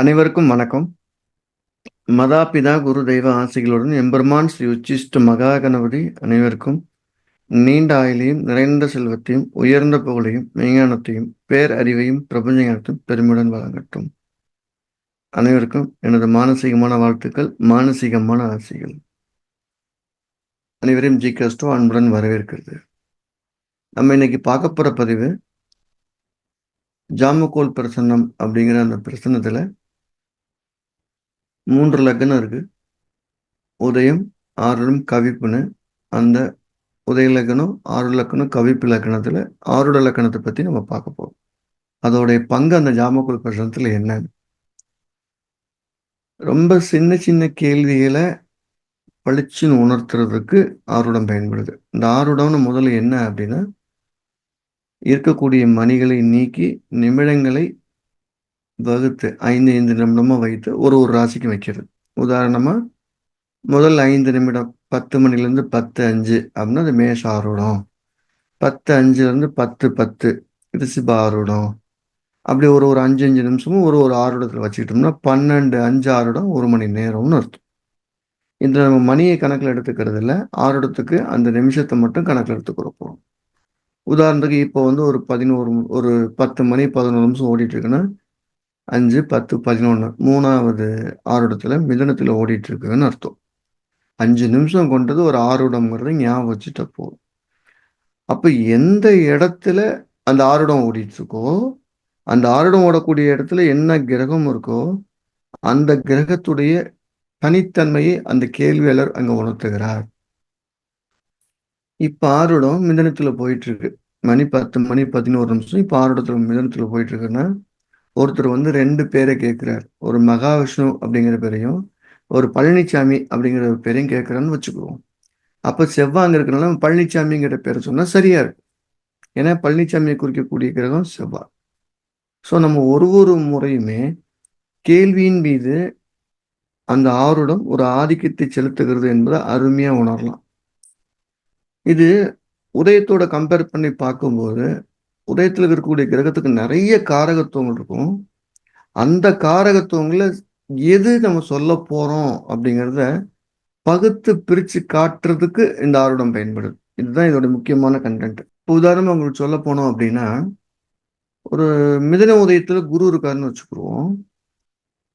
அனைவருக்கும் வணக்கம். மதாபிதா குரு தெய்வ ஆசைகளுடன் எம்பெருமான் ஸ்ரீ உச்சிஷ்ட மகா கணபதி அனைவருக்கும் நீண்ட ஆயுளையும் நிறைந்த செல்வத்தையும் உயர்ந்த புகழையும் மெய்ஞானத்தையும் பேர் அறிவையும் பிரபஞ்ச ஞானத்தையும் பெருமையுடன் வழங்கட்டும். அனைவருக்கும் எனது மானசீகமான வாழ்த்துக்கள் மானசீகமான ஆசைகள். அனைவரையும் ஜி கஸ்டோ அன்புடன் வரவேற்கிறது. நம்ம இன்னைக்கு பார்க்க போகிற பதிவு ஜாமுகோல் பிரசன்னம் அப்படிங்கிற அந்த பிரசன்னத்தில் மூன்று லக்னம் இருக்குது உதயம் ஆறுடம் கவிப்புன்னு. அந்த உதய லக்கணம் ஆறு லக்கணம் கவிப்பு லக்கணத்துல ஆறுட லக்கணத்தை பற்றி நம்ம பார்க்க போகிறோம் அதோடைய பங்கு அந்த ஜாமக்குள் பிரசனத்தில் என்ன ரொம்ப சின்ன சின்ன கேள்விகளை பளிச்சுன்னு உணர்த்துறதுக்கு ஆருடம் பயன்படுது. இந்த ஆருடம்னு முதல்ல என்ன அப்படின்னா இருக்கக்கூடிய மணிகளை நீக்கி நிமிடங்களை வகுத்து ஐந்து ஐந்து நிமிடமாக வைத்து ஒரு ஒரு ராசிக்கு வைக்கிறது. உதாரணமாக முதல் ஐந்து நிமிடம் பத்து மணிலேருந்து பத்து அஞ்சு அப்படின்னா அது மேஷ ஆருடம் பத்து அஞ்சுலேருந்து பத்து பத்து ரிசிபா ஆருடம் அப்படி ஒரு ஒரு அஞ்சு அஞ்சு நிமிஷமும் ஒரு ஒரு ஆறுடத்தில் வச்சுக்கிட்டோம்னா பன்னெண்டு அஞ்சு ஆறுடம் ஒரு மணி நேரம்னு அர்த்தம். இந்த நம்ம மணியை கணக்கில் எடுத்துக்கிறது இல்லை ஆருடத்துக்கு அந்த நிமிஷத்தை மட்டும் கணக்கில் எடுத்துக்கிற போகிறோம் உதாரணத்துக்கு இப்போ வந்து ஒரு பதினோரு ஒரு பத்து மணி பதினோரு நிமிஷம் ஓடிட்டு இருக்குன்னா அஞ்சு பத்து பதினொன்று மூணாவது ஆறுடத்தில் மிதனத்தில் ஓடிட்டு அர்த்தம். அஞ்சு நிமிஷம் கொண்டது ஒரு ஆறுடம்ங்கிறத ஞாபகம் வச்சுட்ட போதும். அப்போ எந்த இடத்துல அந்த ஆறுடம் ஓடிட்டுருக்கோ அந்த ஆறுடம் ஓடக்கூடிய இடத்துல என்ன கிரகம் இருக்கோ அந்த கிரகத்துடைய தனித்தன்மையை அந்த கேள்வியாளர் அங்கே உணர்த்துகிறார். இப்போ ஆறுடம் மிதனத்தில் போயிட்டுருக்கு. மணி பத்து மணி பதினோரு நிமிஷம் இப்போ ஆறுடத்தில் மிதனத்தில் போயிட்டுருக்குன்னா ஒருத்தர் வந்து ரெண்டு பேரை கேட்குறாரு. ஒரு மகாவிஷ்ணு அப்படிங்கிற பேரையும் ஒரு பழனிசாமி அப்படிங்கிற பேரையும் கேட்குறான்னு வச்சுக்குவோம். அப்ப செவ்வாங்க இருக்கிறனால பழனிசாமிங்கிற பேரை சொன்னால் சரியா இருக்கு ஏன்னா பழனிசாமியை குறிக்கக்கூடிய கிரகம் செவ்வாய். ஸோ நம்ம ஒரு ஒரு முறையுமே கேள்வியின் மீது அந்த ஆருடம் ஒரு ஆதிக்கத்தை செலுத்துகிறது என்பதை அருமையாக உணரலாம். இது உதயத்தோட கம்பேர் பண்ணி பார்க்கும்போது உதயத்தில் இருக்கக்கூடிய கிரகத்துக்கு நிறைய காரகத்துவங்கள் இருக்கும். அந்த காரகத்துவங்கள எது நம்ம சொல்ல போறோம் அப்படிங்கிறத பகுத்து பிரித்து காட்டுறதுக்கு இந்த ஆர்வடம் பயன்படுது. இதுதான் இதோட முக்கியமான கண்டென்ட் இப்போ உதாரணமாக உங்களுக்கு சொல்ல போனோம் அப்படின்னா ஒரு மிதன உதயத்தில் குரு இருக்காருன்னு வச்சுக்கிடுவோம்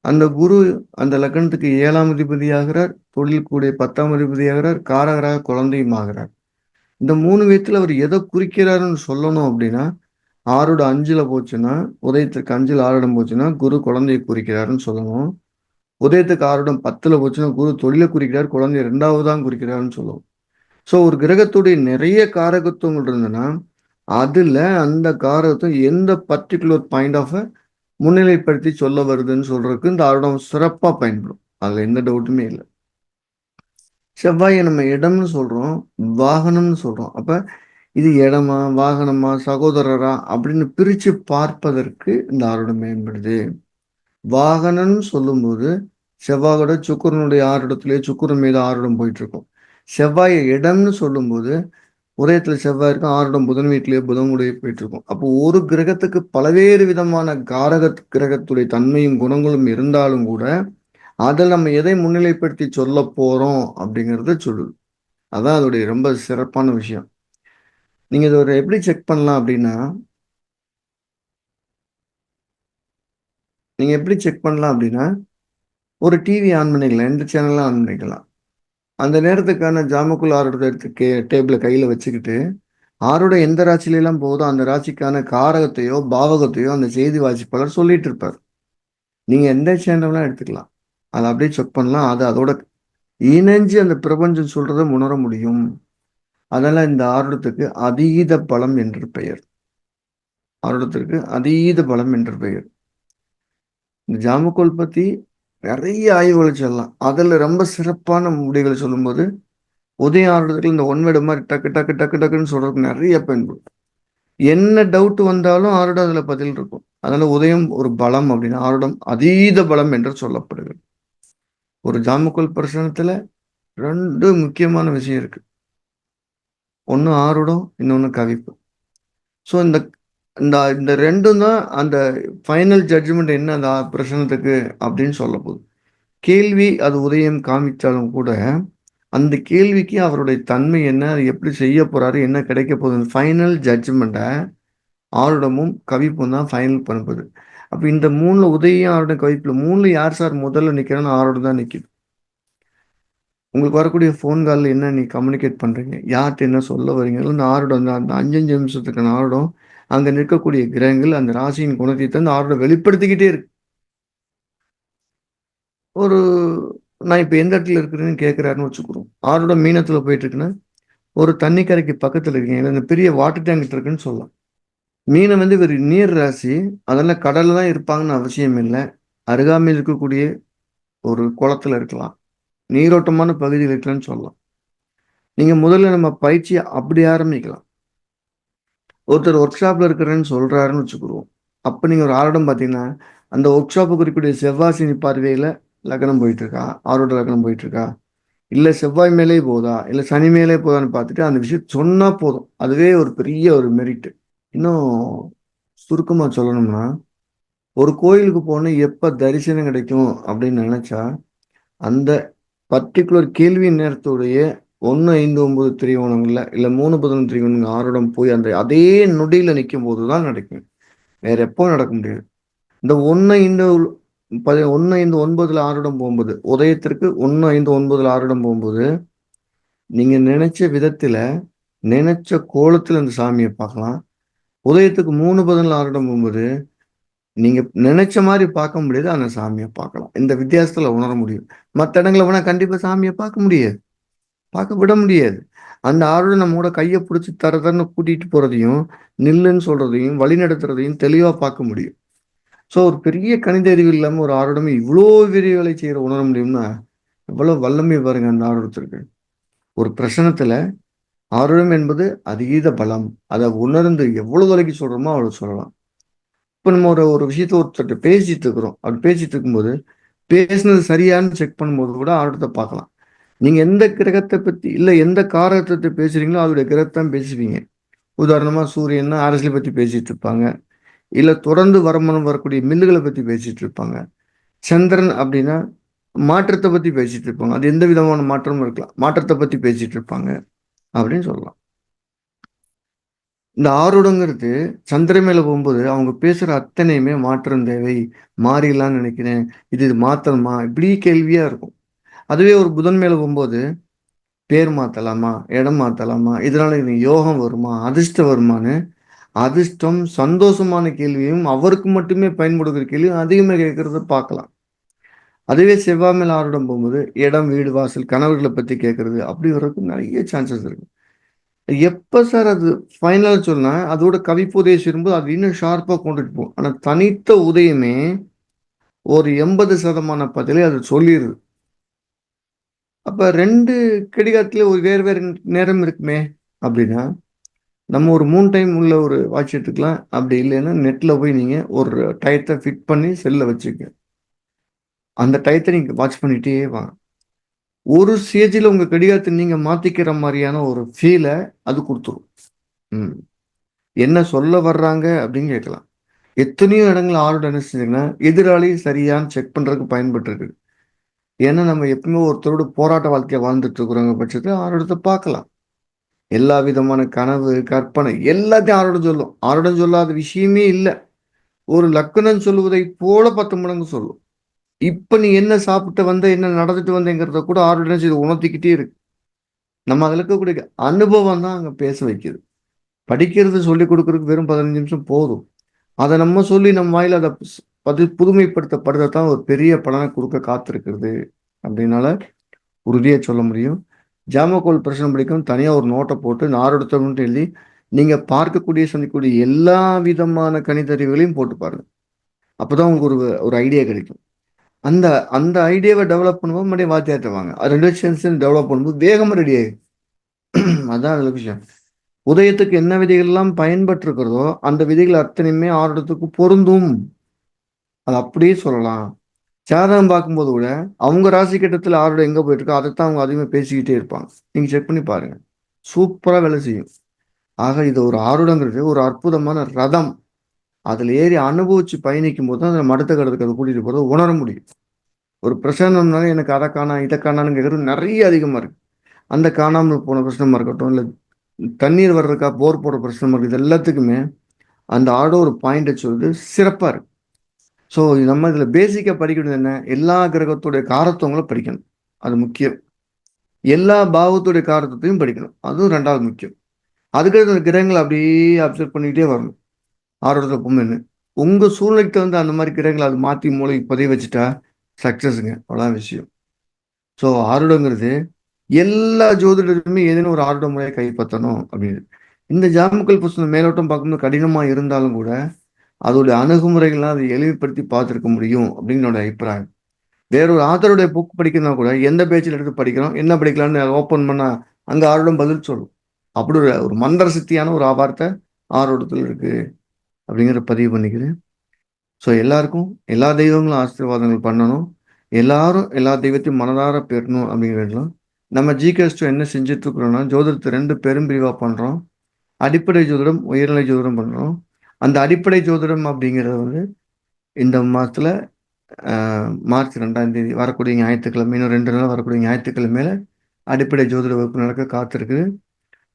அந்த குரு அந்த லக்னத்துக்கு ஏழாம் அதிபதியாகிறார் தொழில் கூடிய பத்தாம் அதிபதியாகிறார் காரகராக குழந்தையும் ஆகிறார். இந்த மூணு விதத்தில் அவர் எதை குறிக்கிறாருன்னு சொல்லணும் அப்படின்னா ஆறோட அஞ்சுல போச்சுன்னா உதயத்துக்கு அஞ்சுல ஆறுடம் போச்சுன்னா குரு குழந்தையை குறிக்கிறாருன்னு சொல்லணும். உதயத்துக்கு ஆறுடம் பத்துல போச்சுன்னா குரு தொழிலை குறிக்கிறார் குழந்தைய ரெண்டாவதான் குறிக்கிறாருன்னு சொல்லுவோம் ஸோ ஒரு கிரகத்துடைய நிறைய காரகத்துவங்கள் இருந்ததுன்னா அதுல அந்த காரகத்துவம் எந்த பர்டிகுலர் பாயிண்ட் ஆஃப் முன்னிலைப்படுத்தி சொல்ல வருதுன்னு சொல்றதுக்கு இந்த ஆறுடம் சிறப்பா பயன்படும். அதுல எந்த டவுட்டுமே இல்லை. செவ்வாயை நம்ம இடம்னு சொல்றோம் வாகனம்னு சொல்றோம். அப்ப இது இடமா வாகனமா சகோதரரா அப்படின்னு பிரிச்சு பார்ப்பதற்கு இந்த ஆரோடம் மேம்படுது. வாகனம்னு சொல்லும்போது செவ்வாயோட சுக்கரனுடைய ஆருடத்திலேயே சுக்கரன் மீது ஆரோடம் போயிட்டு இருக்கும் செவ்வாயை இடம்னு சொல்லும்போது உதயத்தில் செவ்வாய் இருக்கும் ஆரோடம் புதன் வீட்டிலேயே புதனுடைய போயிட்டு இருக்கும் அப்போ ஒரு கிரகத்துக்கு பல்வேறு விதமான காரக கிரகத்துடைய தன்மையும் குணங்களும் இருந்தாலும் கூட அதில் நம்ம எதை முன்னிலைப்படுத்தி சொல்ல போகிறோம் அப்படிங்கிறத சொல்லுது. அதான் அதோடைய ரொம்ப சிறப்பான விஷயம். நீங்கள் இதை ஒரு எப்படி செக் பண்ணலாம் அப்படின்னா நீங்கள் எப்படி செக் பண்ணலாம் அப்படின்னா ஒரு டிவி ஆன் பண்ணிக்கலாம் எந்த சேனலும் ஆன் பண்ணிக்கலாம். அந்த நேரத்துக்கான ஜாமக்குள் ஆரோட எடுத்து கே டேபிளை கையில் வச்சுக்கிட்டு ஆரோட எந்த ராசிலாம் போகுதோ அந்த ராசிக்கான காரகத்தையோ பாவகத்தையோ அந்த செய்தி வாசிப்பாளர் சொல்லிட்டு இருப்பார். நீங்கள் எந்த சேனல்லாம் எடுத்துக்கலாம். அதை அப்படியே செக் பண்ணலாம். அது அதோட இணைஞ்சு அந்த பிரபஞ்சம் சொல்கிறத உணர முடியும். அதனால் இந்த ஆருடத்துக்கு அதீத பலம் என்று பெயர். ஆருடத்திற்கு அதீத பலம் என்று பெயர். இந்த ஜாமக்கோல் பற்றி நிறைய ஆய்வுகளை சொல்லலாம். அதில் ரொம்ப சிறப்பான முடிவுகளை சொல்லும்போது உதய ஆரோடத்தில் இந்த ஒன்வேடு மாதிரி டக்கு டக்கு டக்கு டக்குன்னு சொல்கிறதுக்கு நிறைய பயன்படும். என்ன டவுட் வந்தாலும் ஆருடம் அதில் பதில் இருக்கும். அதனால் உதயம் ஒரு பலம் அப்படின்னா ஆருடம் அதீத பலம் என்று சொல்லப்படுகிறது. ஒரு ஜாமக்கோல் பிரசனத்தில் ரெண்டு முக்கியமான விஷயம் இருக்குது ஒன்று ஆறுடம் இன்னொன்று கவிப்பு ஸோ இந்த இந்த இந்த ரெண்டும் தான் அந்த ஃபைனல் ஜட்ஜ்மெண்ட் என்ன அந்த பிரச்சனத்துக்கு அப்படின்னு சொல்ல போகுது கேள்வி அது உதயம் காமிச்சாலும் கூட அந்த கேள்விக்கு அவருடைய தன்மை என்ன அது எப்படி செய்ய போகிறாரு என்ன கிடைக்க போகுது ஃபைனல் ஜட்ஜ்மெண்ட்டை ஆருடமும் கவிப்பும் தான் ஃபைனல் பண்ணுறது அப்போ இந்த மூணில் உதயம் ஆருடம் கவிப்பில் மூணில் யார் சார் முதல்ல நிற்கிறான்னு ஆரோடம் தான் நிற்கிது உங்களுக்கு வரக்கூடிய ஃபோன் காலில் என்ன நீ கம்யூனிகேட் பண்ணுறீங்க யார்கிட்ட என்ன சொல்ல வரீங்க இந்த ஆரோடம் தான் அந்த அஞ்சஞ்சு நிமிஷத்துக்கான ஆரோடம் அங்கே நிற்கக்கூடிய கிரகங்கள் அந்த ராசியின் குணத்தை தந்து ஆரோட வெளிப்படுத்திக்கிட்டே இருக்கு. ஒரு நான் இப்போ எந்த இடத்துல இருக்கிறேன்னு கேட்குறாருன்னு வச்சுக்கிறோம் ஆரோட மீனத்தில் போயிட்டு இருக்குன்னா ஒரு தண்ணி கரைக்கு பக்கத்தில் இருக்கீங்க. இந்த பெரிய வாட்டர் டேங்க் இருக்குன்னு சொல்லலாம். மீனை வந்து ஒரு நீர் ராசி. அதெல்லாம் கடலில் தான் இருப்பாங்கன்னு அவசியம் இல்லை. அருகாமையில் இருக்கக்கூடிய ஒரு குளத்துல இருக்கலாம். நீரோட்டமான பகுதியில் இருக்கலன்னு சொல்லலாம். நீங்கள் முதல்ல நம்ம பயிற்சியை அப்படி ஆரம்பிக்கலாம். ஒருத்தர் ஒர்க் ஷாப்பில் இருக்கிறேன்னு சொல்கிறாருன்னு வச்சுக்கிடுவோம் அப்போ நீங்கள் ஒரு ஆரோடம் பார்த்தீங்கன்னா அந்த ஒர்க் ஷாப்புக்கு குறிப்பிட்ட செவ்வாசினி பார்வையில் லக்னம் போயிட்டுருக்கா? ஆரோட லக்னம் போயிட்டுருக்கா? இல்லை செவ்வாய் மேலே போதா? இல்லை சனி மேலே போதான்னு பார்த்துட்டு அந்த விஷயம் சொன்னால் போதும். அதுவே ஒரு பெரிய ஒரு மெரிட்டு இன்னும் சுருக்கமாக சொல்லணும்னா ஒரு கோயிலுக்கு போனால் எப்போ தரிசனம் கிடைக்கும் அப்படின்னு நினச்சா அந்த பர்டிகுலர் கேள்வி நேரத்துடைய ஒன்று ஐந்து ஒன்பது திரிவோணங்கள்ல இல்லை மூணு பதினொன்று திரிவோணங்கள் ஆறுடம் போய் அந்த அதே நொடியில் நிற்கும் போது தான் நடக்கும். வேற எப்போ நடக்க முடியாது. இந்த ஒன்று ஐந்து பதி ஒன்று ஐந்து ஒன்பதில் ஆறுடம் போகும்போது உதயத்திற்கு ஒன்று ஐந்து ஒன்பதில் ஆறுடம் போகும்போது நீங்கள் நினைச்ச விதத்தில் நினைச்ச கோலத்தில் அந்த சாமியை பார்க்கலாம். உதயத்துக்கு மூணு பதினாலு ஆறுடம் போகும்போது நீங்க நினைச்ச மாதிரி பார்க்க முடியாது அந்த சாமியை பார்க்கலாம். இந்த வித்தியாசத்துல உணர முடியும். மற்ற இடங்களை வேணா கண்டிப்பா சாமியை பார்க்க முடியாது. பார்க்க விட முடியாது. அந்த ஆரோட நம்மோட கையை பிடிச்சி தர தரன்னு கூட்டிட்டு போறதையும் நில்லுன்னு சொல்றதையும் வழி நடத்துறதையும் தெளிவா பார்க்க முடியும். ஸோ ஒரு பெரிய கணித அறிவு இல்லாமல் ஒரு ஆரோடமே இவ்வளோ விரிவுகளை செய்கிற உணர முடியும்னா எவ்வளோ வல்லமை பாருங்க அந்த ஆரோடத்திற்கு ஒரு பிரசனத்தில் ஆரோடம் என்பது அதீத பலம். அதை உணர்ந்து எவ்வளவு வரைக்கும் சொல்றோமோ அவ்வளோ சொல்லலாம். இப்போ நம்ம ஒரு ஒரு விஷயத்த ஒருத்தர்கிட்ட பேசிட்டு இருக்கிறோம். அப்படி பேசிட்டு இருக்கும்போது பேசுனது சரியான்னு செக் பண்ணும்போது கூட ஆரோடத்தை பார்க்கலாம். நீங்க எந்த கிரகத்தை பத்தி இல்லை எந்த காரகத்தை பேசுறீங்களோ அதோடைய கிரகத்தான் பேசுவீங்க. உதாரணமா சூரியன்னா அரசியல் பத்தி பேசிட்டு இருப்பாங்க. இல்லை தொடர்ந்து வருமானம் வரக்கூடிய மில்லுகளை பற்றி பேசிட்டு இருப்பாங்க. சந்திரன் அப்படின்னா மாற்றத்தை பற்றி பேசிட்டு இருப்பாங்க. அது எந்த விதமான மாற்றமும் இருக்கலாம். மாற்றத்தை பற்றி பேசிட்டு இருப்பாங்க. அப்படின்னு சொல்லலாம். இந்த ஆரூடங்கிறது சந்திர மேல போகும்போது அவங்க பேசுற அத்தனையுமே மாற்றம் தேவை. மாறிடலாம்னு நினைக்கிறேன். இது இது மாத்தணுமா? இப்படி கேள்வியா இருக்கும். அதுவே ஒரு புதன் மேல போகும்போது பேர் மாத்தலாமா? இடம் மாத்தலாமா? இதனால இது யோகம் வருமா? அதிர்ஷ்டம் வருமானு அதிர்ஷ்டம் சந்தோஷமான கேள்வியும் அவருக்கு மட்டுமே பயன்படுகிற கேள்வியும் அதிகமாக கேட்கறத பார்க்கலாம். அதுவே செவ்வாய் மேல் ஆரோடம் போகும்போது இடம் வீடு வாசல் கணவர்களை பத்தி கேட்கறது அப்படி வர்றதுக்கு நிறைய சான்சஸ் இருக்கு. எப்போ சார் அது ஃபைனலாக சொன்னால் அதோட கவிப்புதயம் சேரும்போது அது இன்னும் ஷார்ப்பாக கொண்டுட்டு போகும் ஆனால் தனித்த உதயமே ஒரு எண்பது சதமான பதிலே அது சொல்லிடுது அப்போ ரெண்டு கடிகாரத்துல ஒரு வேறு வேறு நேரம் இருக்குமே அப்படின்னா நம்ம ஒரு மூணு டைம் உள்ள ஒரு வாட்ச் எடுத்துக்கலாம். அப்படி இல்லைன்னா நெட்டில் போய் நீங்கள் ஒரு டயத்தை ஃபிட் பண்ணி செல்லை வச்சுக்க அந்த டயத்தை நீங்கள் வாட்ச் பண்ணிகிட்டே வாங்க ஒரு ஸ்டேஜில் உங்கள் கடிகாரத்தை நீங்கள் மாற்றிக்கிற மாதிரியான ஒரு ஃபீலை அது கொடுத்துரும். ம். என்ன சொல்ல வர்றாங்க அப்படின்னு கேட்கலாம். எத்தனையோ இடங்கள் ஆர்டர் என்ன செஞ்சிங்கன்னா எதிராளி சரியான்னு செக் பண்ணுறதுக்கு பயன்பட்டுருக்கு. ஏன்னா நம்ம எப்பவுமே ஒருத்தரோட போராட்ட வாழ்க்கையை வாழ்ந்துட்டு இருக்கிறோங்க பட்சத்தில் ஆரோடத்தை பார்க்கலாம். எல்லா விதமான கனவு கற்பனை எல்லாத்தையும் ஆரோட சொல்லும். ஆரோடம் சொல்லாத விஷயமே இல்லை. ஒரு லக்குனம் சொல்லுவதை போல பத்து மடங்கு சொல்லும். இப்போ நீ என்ன சாப்பிட்டு வந்த என்ன நடந்துட்டு வந்தேங்கிறத கூட ஆர்டினன்ஸ் செய்து உணர்த்திக்கிட்டே இருக்கு. நம்ம அதில் இருக்கக்கூடிய அனுபவம் தான் அங்கே பேச வைக்குது. படிக்கிறது சொல்லி கொடுக்குறதுக்கு வெறும் பதினஞ்சு நிமிஷம் போதும். அதை நம்ம சொல்லி நம்ம வாயில் அதை பது புதுமைப்படுத்தப்படுறதான் ஒரு பெரிய பலனை கொடுக்க காத்திருக்கிறது. அப்படின்னால உறுதியாக சொல்ல முடியும். ஜாமக்கோல் பிரச்சனை படிக்கும். தனியாக ஒரு நோட்டை போட்டு நாரெடுத்தோம்னு எழுதி நீங்கள் பார்க்கக்கூடிய சந்திக்கக்கூடிய எல்லா விதமான கணிதறிவுகளையும் போட்டு பாருங்க. அப்போதான் உங்களுக்கு ஒரு ஒரு ஐடியா கிடைக்கும். அந்த அந்த ஐடியாவை டெவலப் பண்ணும்போது மறுபடியும் வாத்தியாட்டுவாங்க ரெண்டு வருஷம் டெவலப் பண்ணும்போது வேகமாக ரெடி ஆகும் அதான் அதில் விஷயம். உதயத்துக்கு என்ன விதைகள்லாம் எல்லாம் அந்த விதைகள் அத்தனையுமே ஆரோடத்துக்கு பொருந்தும். அது அப்படியே சொல்லலாம். சாதகம் பார்க்கும்போது கூட அவங்க ராசி கட்டத்தில் ஆரோட எங்கே போயிட்டுருக்கோ அதைத்தான் அவங்க அதிகமாக பேசிக்கிட்டே இருப்பாங்க. நீங்கள் செக் பண்ணி பாருங்கள் சூப்பராக வேலை செய்யும். ஆக இது ஒரு ஆருடங்கிறது ஒரு அற்புதமான ரதம். அதில் ஏறி அனுபவிச்சு பயணிக்கும் போது தான் அந்த மடத்த கடத்துக்கு அதை கூட்டிகிட்டு போகிறத உணர முடியும். ஒரு பிரச்சனைனால எனக்கு அதை காணா இதை காணான்னு கேட்குறது நிறைய அதிகமாக இருக்குது அந்த காணாமல் போன பிரச்சனமாக இருக்கட்டும் இல்லை தண்ணீர் வர்றதுக்கா போர் போடுற பிரச்சனமாக இருக்குது இது எல்லாத்துக்குமே அந்த ஆடோ ஒரு பாயிண்டை சொல்றது சிறப்பாக இருக்குது ஸோ நம்ம இதில் பேசிக்காக படிக்கணும் என்ன? எல்லா கிரகத்துடைய காரத்துவங்களும் படிக்கணும். அது முக்கியம். எல்லா பாவத்துடைய காரத்துவத்தையும் படிக்கணும். அதுவும் ரெண்டாவது முக்கியம். அதுக்கடுத்து அந்த கிரகங்களை அப்படியே அப்சர்வ் பண்ணிக்கிட்டே வரணும். ஆரோட பொம்மைன்னு. உங்கள் சூழ்நிலைக்கு வந்து அந்த மாதிரி கிரகங்களை அது மாற்றி மூளை பதிய வச்சுட்டா சக்ஸஸுங்க அவ்வளோதான் விஷயம். ஸோ ஆருடங்கிறது எல்லா ஜோதிடருமே ஏதேனும் ஒரு ஆருட முறையை கைப்பற்றணும் அப்படின்னு. இந்த ஜாமுக்கல் புஸ்தகம் மேலோட்டம் பார்க்கும்போது கடினமாக இருந்தாலும் கூட அதோடைய அணுகுமுறைகள்லாம் அதை எளிமைப்படுத்தி பார்த்துருக்க முடியும் அப்படின்னு என்னோடய அபிப்பிராயம். வேறொரு ஆத்தருடைய புக் படிக்கிறதா கூட எந்த பேச்சில் எடுத்து படிக்கிறோம் என்ன படிக்கலாம்னு ஓப்பன் பண்ணால் அங்கே ஆரோடம் பதில் சொல்லும். அப்படி ஒரு ஒரு மந்திர சக்தியான ஒரு ஆபாரத்தை ஆரோடத்தில் இருக்குது அப்படிங்கிற பதிவு பண்ணிக்கிறேன். ஸோ எல்லாருக்கும் எல்லா தெய்வங்களும் ஆசீர்வாதங்கள் பண்ணணும். எல்லாரும் எல்லா தெய்வத்தையும் மனதார பெறணும் அப்படிங்கிறதுலாம் நம்ம ஜிகேஸ்டோ என்ன செஞ்சுட்டு இருக்கிறோம்னா ஜோதிடத்தை ரெண்டு பெரும் பிரிவாக பண்ணுறோம் அடிப்படை ஜோதிடம் உயர்நிலை ஜோதிடம் பண்ணுறோம் அந்த அடிப்படை ஜோதிடம் அப்படிங்கிறது வந்து இந்த மாதத்தில் மார்ச் ரெண்டாம் தேதி வரக்கூடிய ஞாயிற்றுக்கிழமை இன்னும் ரெண்டு நாள் வரக்கூடிய ஞாயிற்றுக்கிழமையில அடிப்படை ஜோதிட வகுப்பு நடக்க காத்திருக்கு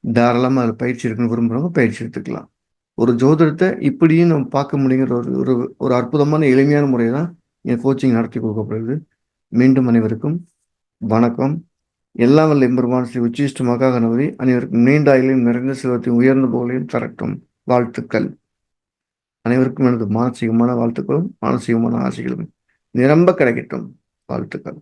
தாராளமாக அதில் பயிற்சி இருக்குன்னு விரும்புகிறவங்க பயிற்சி எடுத்துக்கலாம். ஒரு ஜோதிடத்தை இப்படியும் நம்ம பார்க்க முடியுங்கிற ஒரு ஒரு ஒரு அற்புதமான எளிமையான முறை தான் என் கோச்சிங் நடத்தி கொடுக்கப்படுது. மீண்டும் அனைவருக்கும் வணக்கம். எல்லாம் வல்ல எம்பெருமான் ஸ்ரீ உச்சிஷ்ட மகா கணபதி அனைவருக்கும் நீண்ட ஆயிலையும் நிறைந்த செல்வத்தையும் உயர்ந்த போகலையும் தரட்டும். வாழ்த்துக்கள். அனைவருக்கும் எனது மானசீகமான வாழ்த்துக்களும் மானசீகமான ஆசைகளும் நிரம்ப கிடைக்கட்டும். வாழ்த்துக்கள்.